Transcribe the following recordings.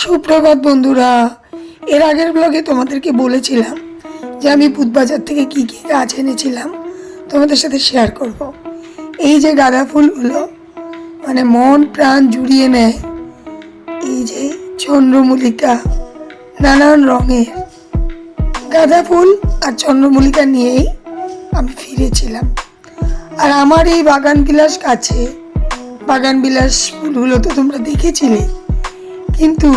সুপ্রভাত বন্ধুরা। এর আগের ব্লগে তোমাদেরকে বলেছিলাম যে আমি বুধবাজার থেকে কি কি গাছ এনেছিলাম, তোমাদের সাথে শেয়ার করব। এই যে গাঁদা ফুলগুলো মানে মন প্রাণ জুড়িয়ে নেয়, এই যে চন্দ্রমল্লিকা নানান রঙের। গাঁদা ফুল আর চন্দ্রমল্লিকা নিয়েই আমি ফিরেছিলাম। আর আমার এই বাগান বিলাস কাছে বাগান বিলাস ফুলগুলো তো তোমরা দেখেছিলে, কিন্তু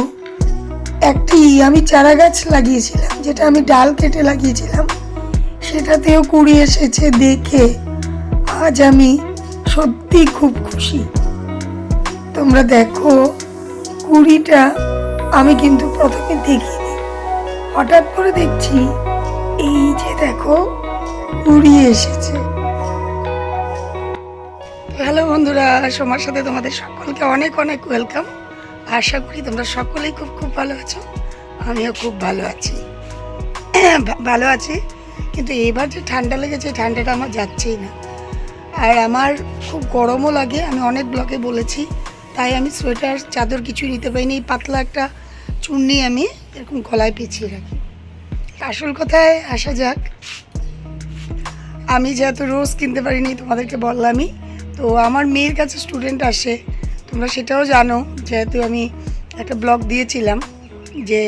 একটি আমি চারা গাছ লাগিয়েছিলাম, যেটা আমি ডাল কেটে লাগিয়েছিলাম। সেটাতেও কুড়ি এসেছে দেখে আজ আমি সত্যি খুব খুশি। তোমরা দেখো, কুড়িটা আমি কিন্তু প্রথমে দেখিনি। হঠাৎ করে দেখছি, এই যে দেখো, কুড়ি এসেছে। হ্যালো বন্ধুরা, সোমার সাথে তোমাদের সকলকে অনেক অনেক ওয়েলকাম। আশা করি তোমরা সকলেই খুব খুব ভালো আছো। আমিও খুব ভালো আছি। ভালো আছি। কিন্তু এবার যে ঠান্ডা লেগেছে, ঠান্ডাটা আমার যাচ্ছেই না। আর আমার খুব গরমও লাগে, আমি অনেক ব্লকে বলেছি। তাই আমি সোয়েটার, চাদর কিছু নিতে পারিনি। পাতলা একটা চুন্নি আমি এরকম গলায় পেঁচিয়ে রাখি। আসল কথায় আসা যাক। আমি যেহেতু রোজ কিনতে পারিনি, তোমাদেরকে বললামই। তো আমার মেয়ের কাছে স্টুডেন্ট আসে। তোমরা সেটাও জানো, যেহেতু আমি একটা ব্লগ দিয়েছিলাম যে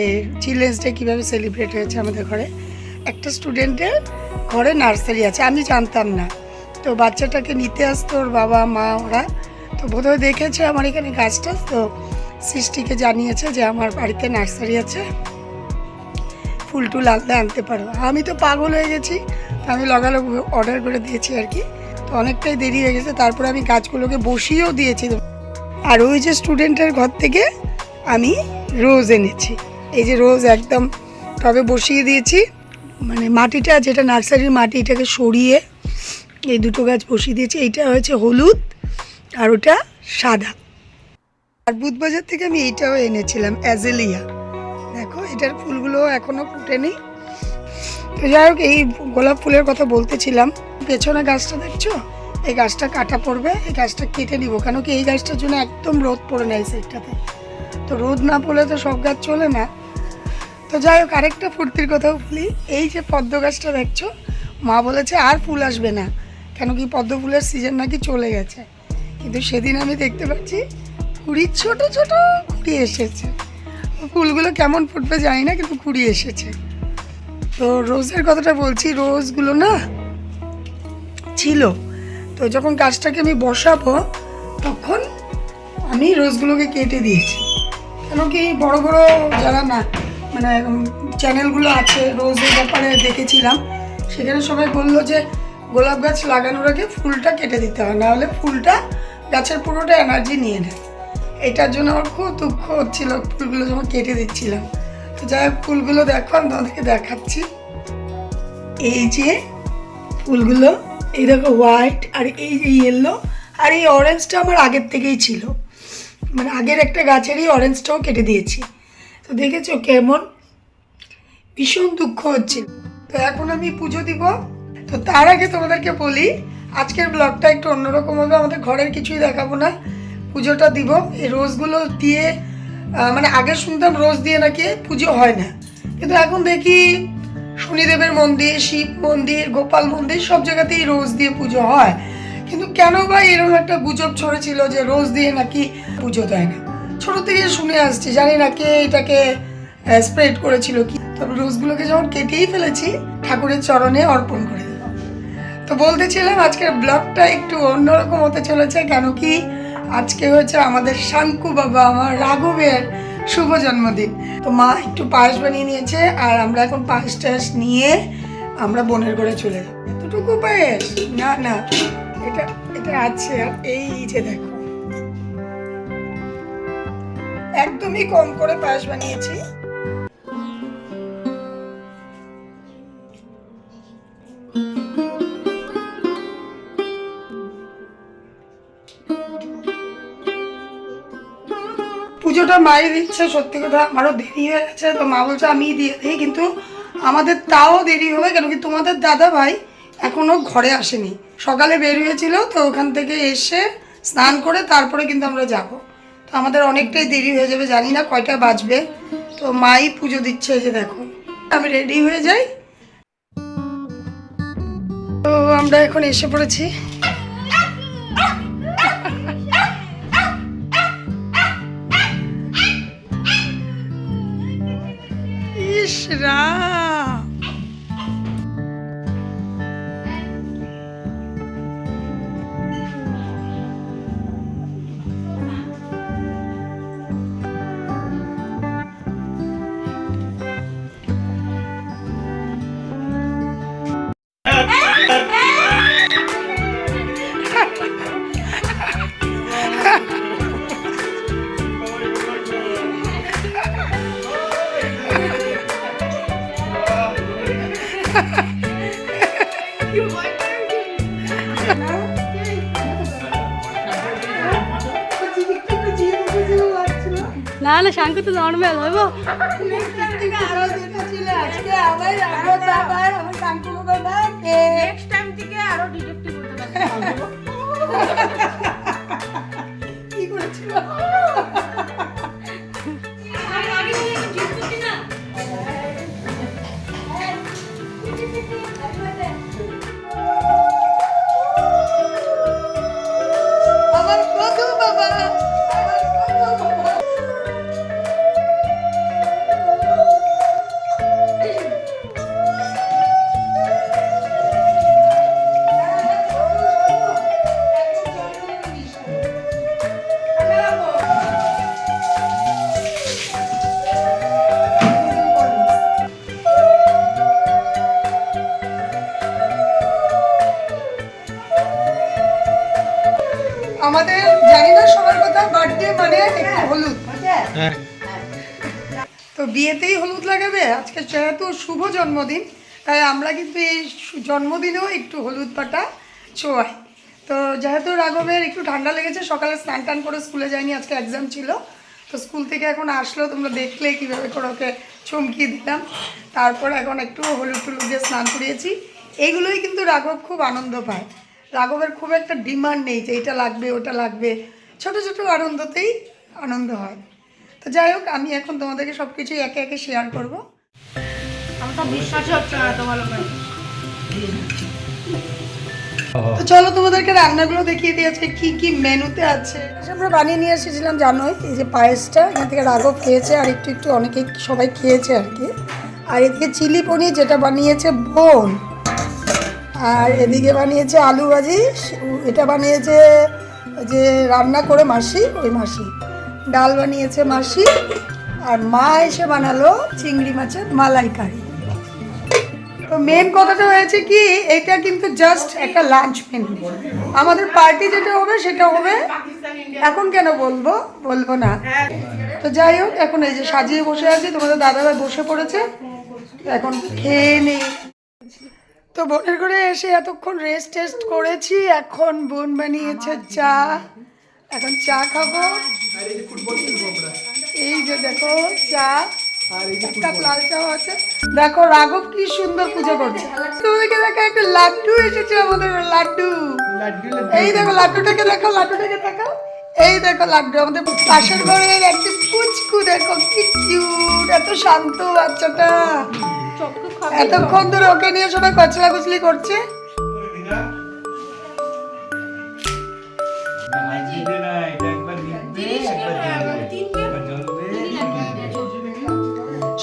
চিলড্রেন্স ডে কীভাবে সেলিব্রেট হয়েছে আমাদের ঘরে। একটা স্টুডেন্টের ঘরে নার্সারি আছে, আমি জানতাম না। তো বাচ্চাটাকে নিতে আসতো ওর বাবা, মা, ওরা। তো বোধহয় দেখেছে আমার এখানে গাছটা, তো সৃষ্টিকে জানিয়েছে যে আমার বাড়িতে নার্সারি আছে। ফুল টুল আনতে আনতে পারো। আমি তো পাগল হয়ে গেছি আমি লগালগ অর্ডার করে দিয়েছি আর কি। তো অনেকটাই দেরি হয়ে গেছে, তারপরে আমি গাছগুলোকে বসিয়েও দিয়েছি। আর ওই যে স্টুডেন্টের ঘর থেকে আমি রোজ এনেছি। এই যে রোজ একদম টবে বসিয়ে দিয়েছি। মানে মাটিটা, যেটা নার্সারির মাটি, এটাকে সরিয়ে এই দুটো গাছ বসিয়ে দিয়েছি। এইটা হয়েছে হলুদ আর ওটা সাদা। আর বুধবাজার থেকে আমি এইটাও এনেছিলাম, অ্যাজেলিয়া। দেখো, এটার ফুলগুলো এখনও ফুটেনি। তো যাই হোক, এই গোলাপ ফুলের কথা বলতেছিলাম। পেছনে গাছটা দেখছ? এই গাছটা কাটা পড়বে, এই গাছটা কেটে নিব। কেন কি এই গাছটার জন্য একদম রোদ পড়ে নেয় সাইডটাতে তো রোদ না পড়লে তো সব গাছ চলে না। তো যাই হোক, আরেকটা ফুর্তির কথাও বলি। এই যে পদ্ম গাছটা দেখছ, মা বলেছে আর ফুল আসবে না। কেন কি পদ্ম ফুলের সিজন নাকি চলে গেছে। কিন্তু সেদিন আমি দেখতে পাচ্ছি, কুড়ি ছোট ছোট কুড়ি এসেছে। ফুলগুলো কেমন ফুটবে জানি না, কিন্তু কুড়ি এসেছে। তো রোজের কথাটা বলছি, রোজগুলো না ছিল। তো যখন গাছটাকে আমি বসাবো, তখন আমি রোজগুলোকে কেটে দিয়েছি। কেন কি বড় বড় যারা না মানে চ্যানেলগুলো আছে রোজের ব্যাপারে দেখেছিলাম, সেখানে সবাই বলল যে গোলাপ গাছ লাগানোর আগে ফুলটা কেটে দিতে হয় নাহলে ফুলটা গাছের পুরোটা এনার্জি নিয়ে নেয়। এটার জন্য আমার খুব দুঃখ হচ্ছিল, ফুলগুলো যখন কেটে দিচ্ছিলাম। তো যাই হোক, ফুলগুলো দেখো, আমি তোমাদেরকে দেখাচ্ছি। এই যে ফুলগুলো এই দেখো হোয়াইট আর এই যে ইয়েলো আর এই অরেঞ্জটা আমার আগের থেকেই ছিল। মানে আগের একটা গাছেরই অরেঞ্জটাও কেটে দিয়েছি। তো দেখেছ কেমন? ভীষণ দুঃখ হচ্ছে। তো এখন আমি পুজো দিব। তো তার আগে তোমাদেরকে বলি, আজকের ব্লগটা একটু অন্যরকম হবে। আমাদের ঘরের কিছুই দেখাবো না। পুজোটা দিব। এই রোজগুলো দিয়ে মানে আগে শুনতাম রোজ দিয়ে নাকি পুজো হয় না। কিন্তু এখন দেখি শনিদেবের মন্দির, শিব মন্দির, গোপাল মন্দির, সব জায়গাতেই রোজ দিয়ে পুজো হয়। কিন্তু কেন বা এরকম একটা গুজব ছড়েছিল যে রোজ দিয়ে নাকি পুজো দেয় না? ছোট থেকে শুনে আসছি, জানি না কে এটাকে স্প্রেড করেছিল কি। তবে রোজগুলোকে যখন কেটেই ফেলেছি, ঠাকুরের চরণে অর্পণ করে তো বলতেছিলাম, আজকের ব্লগটা একটু অন্যরকম হতে চলেছে, কেন কি আজকে হচ্ছে আমাদের শাঙ্কু বাবা, আমার রাঘবের শুভ জন্মদিন। তো মা একটু পায়েস বানিয়ে নিয়েছে, আর আমরা এখন পায়েস টায়েস নিয়ে আমরা বোনের ঘরে চলে যাব। এতটুকু পায়েস? না না, এটা এটা আছে, আর এই যে দেখো। একদমই কম করে পায়েস বানিয়েছি। পুজোটা মাই দিচ্ছে, সত্যি কথা আমারও দেরি হয়ে গেছে, তো মা বলছে আমি দিয়ে দিই, কিন্তু আমাদের তাও দেরি হবে, কেন কি তোমাদের দাদা ভাই এখনও ঘরে আসেনি। সকালে বের হয়েছিল, তো ওখান থেকে এসে স্নান করে তারপরে কিন্তু আমরা যাব। তো আমাদের অনেকটাই দেরি হয়ে যাবে, জানি না কয়টা বাজবে। তো মাই পুজো দিচ্ছে যে দেখো, আমি রেডি হয়ে যাই। তো আমরা এখন এসে পড়েছি। 是啊。না না শাঙ্কু তো নর্মাল হইব। নেক্সট টাইম থেকে আরও ডিটেকটিভ হতে পারবে। কি করেছিল? তো বিয়েতেই হলুদ লাগাবে? আজকে যেহেতু শুভ জন্মদিন, তাই আমরা কিন্তু এই জন্মদিনেও একটু হলুদ পাটা ছোঁয়াই তো যেহেতু রাঘবের একটু ঠান্ডা লেগেছে, সকালে স্নান টান করে স্কুলে যায়নি, আজকে এক্সাম ছিল। তো স্কুল থেকে এখন আসলো, তোমরা দেখলে কীভাবে করে ওকে চমকিয়ে দিলাম। তারপর এখন একটু হলুদ টুলুদ দিয়ে স্নান করিয়েছি। এইগুলোই কিন্তু রাঘব খুব আনন্দ পায়। রাঘবের খুব একটা ডিমান্ড নেই যে এটা লাগবে, ওটা লাগবে। ছোট ছোট আনন্দতেই আনন্দ হয়। তো যাই হোক আমি এখন তোমাদেরকে সব কিছুই একে একে শেয়ার করব। আমার তো বিশ্বাসই হচ্ছে না এত ভালো করে। তো চলো তোমাদেরকে রান্নাগুলো দেখিয়ে দিয়েছে কি কি মেনুতে আছে। আমরা বানিয়ে নিয়ে এসেছিলাম জানোই এই যে পায়েসটা এখান থেকে রাঘব খেয়েছে আর একটু একটু অনেকে সবাই খেয়েছে আর কি। আর এদিকে চিলি পনির যেটা বানিয়েছে বোন আর এদিকে বানিয়েছে আলু ভাজি এটা বানিয়েছে যে রান্না করে মাসি ওই মাসি। ডাল বানিয়েছে মাসি, আর মা এসে বানালো চিংড়ি মাছের মালাইকারি। তো মেন কথাটা হয়েছে কি, এটা কিন্তু জাস্ট একটা লাঞ্চ মেনু আমাদের পার্টি যেটা হবে, সেটা হবে, এখন কেন বলব? বলব না। তো যাই হোক, এখন এই যে সাজিয়ে বসে আছি, তোমাদের দাদাভাই বসে পড়েছে এখন খেয়ে নেই তো বোনের ঘরে এসে এতক্ষণ রেস্ট টেস্ট করেছি, এখন বোন বানিয়েছে চা। এখন চা খাব। এই যে দেখো চা একটা লাল চাও আছে। দেখো রাঘব কি সুন্দর পুজো করছে। তোমাদেরকে দেখো একটা লাড্ডু এসেছে আমাদের লাড্ডু। এই দেখো লাড্ডুটাকে দেখো লাড্ডুটাকে দেখো এই দেখো লাড্ডু আমাদের পাশের ঘরের একটি পুচকু দেখো কি কিউট এত শান্ত বাচ্চাটা। এতক্ষণ ধরে ওকে নিয়ে সবাই কচলা কুচলি করছে।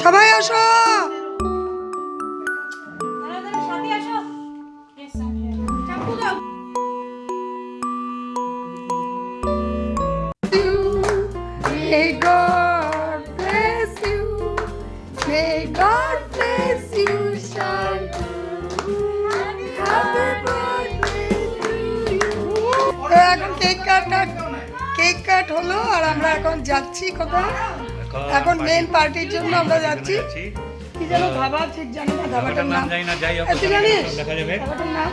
সবাই আসো। কেক কাট হলো আর আমরা এখন যাচ্ছি কোথায়? এখন মেন পার্টির জন্য আমরা যাচ্ছি। কি যেন ধাবা ঠিক জানি না ধাবাটার নাম যাই না যাই হোক তুই জানিস? দেখা যাবে। ধাবাটার নাম?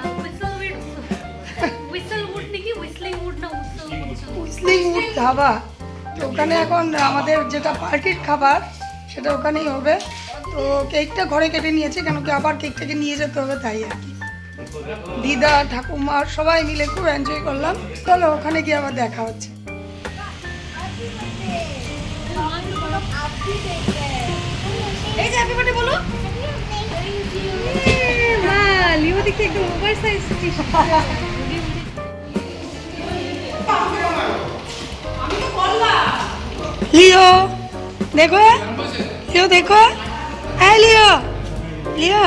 নাকি? হুইসলিং উড না হুইসেল মুসলিম উড ধাবা। তো ওখানে এখন আমাদের যেটা পার্টির খাবার সেটা ওখানেই হবে। তো কেকটা ঘরে কেটে নিয়েছে কেন কি আবার কেকটাকে নিয়ে যেতে হবে তাই আর কি। দিদা ঠাকুমা সবাই মিলে খুব এনজয় করলাম। চলো ওখানে গিয়ে আবার দেখা হচ্ছে। এই যে হ্যাপি বার্থডে বলো। মা লিও দেখতে একদম ওভার সাইজ লিও দেখো। লিও দেখো। হ্যাঁ লিও। লিও।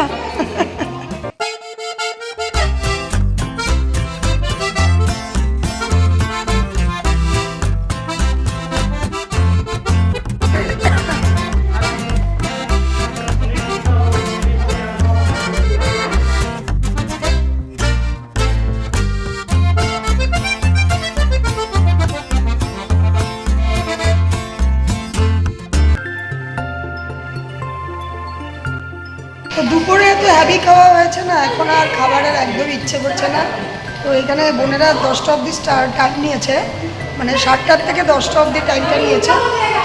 এখন আর খাবারের একদম ইচ্ছে করছে না। তো এখানে বোনেরা দশটা অবধি টাইম নিয়েছে। মানে সাতটার থেকে দশটা অবধি টাইমটা নিয়েছে।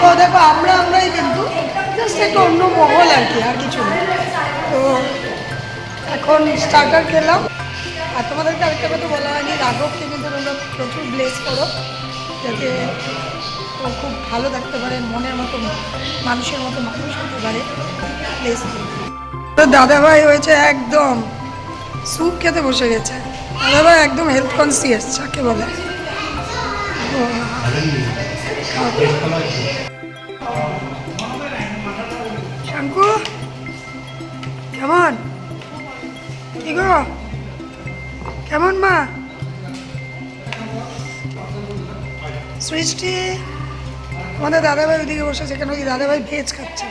তো দেখো, আমরা আমরাই কিন্তু জাস্ট একটু অন্য মহল আর কি, আর কিছু তো এখন স্টার্টার খেলাম। আর তোমাদেরকে আরেকটা কথা বলা হয়নি রাঘবকে কিন্তু তোমরা প্রচুর ব্লেস করো। যাতে ও খুব ভালো থাকতে পারে, মনের মতো মানুষের মতো মানুষ হতে পারে। ব্লেস করো। তো দাদা ভাই হয়েছে একদম স্যুপ খেতে বসে গেছে। দাদাভাই একদম হেলথ কনসিয়াস যাকে বলে। খাও। কেমন? কি গো? কেমন মা? সৃষ্টি, আমাদের দাদাভাই ওইদিকে বসেছে, কেন কি দাদাভাই ভেজ খাচ্ছে?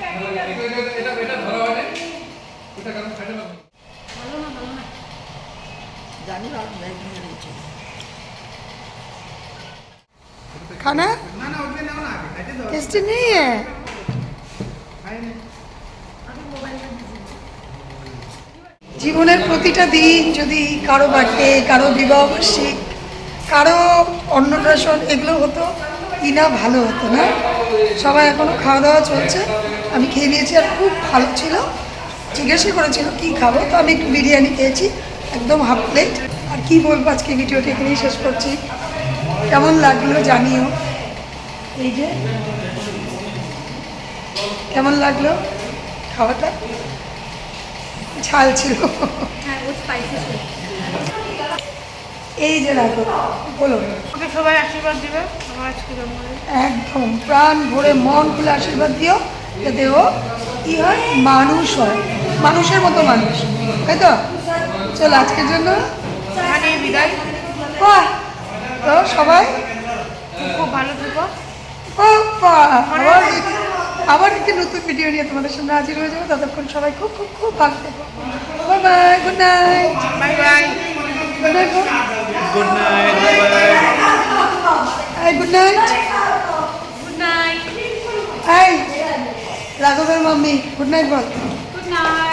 খানা? টেস্টি জীবনের প্রতিটা দিন যদি কারও বার্থডে কারও বিবাহবার্ষিক কারও অন্নপ্রাশন এগুলো হতো কি না ভালো হতো না। সবাই এখনও খাওয়া দাওয়া চলছে। আমি খেয়ে নিয়েছি আর খুব ভালো ছিল। জিজ্ঞাসা করেছিল কি খাব? তো আমি একটু বিরিয়ানি খেয়েছি। একদম হাফ প্লেট। আর কি বলব আজকে ভিডিওটি এখানেই শেষ করছি। কেমন লাগল জানিও। এই যে কেমন লাগল খাওয়াটা? ঝাল ছিল। হ্যাঁ ও স্পাইসি ছিল। এই যে রাখো বলো। ওকে সবাই আশীর্বাদ দিবে আমার আজকে একদম প্রাণ ভরে মন খুলে আশীর্বাদ দিও যাতে ও কি হয় মানুষ হয়। মানুষের মতো মানুষ তাই তো? চলো আজকের জন্য বিদায়। তো সবাই? খুব ভালো থেকো! আবার আবার একটি নতুন ভিডিও নিয়ে তোমাদের সামনে হাজির হয়ে যাব। ততক্ষণ সবাই খুব খুব খুব ভালো থেকো। Bye bye good night bye bye good night good night bye bye good night good night রাঘবের mummy good night বল গুড নাইট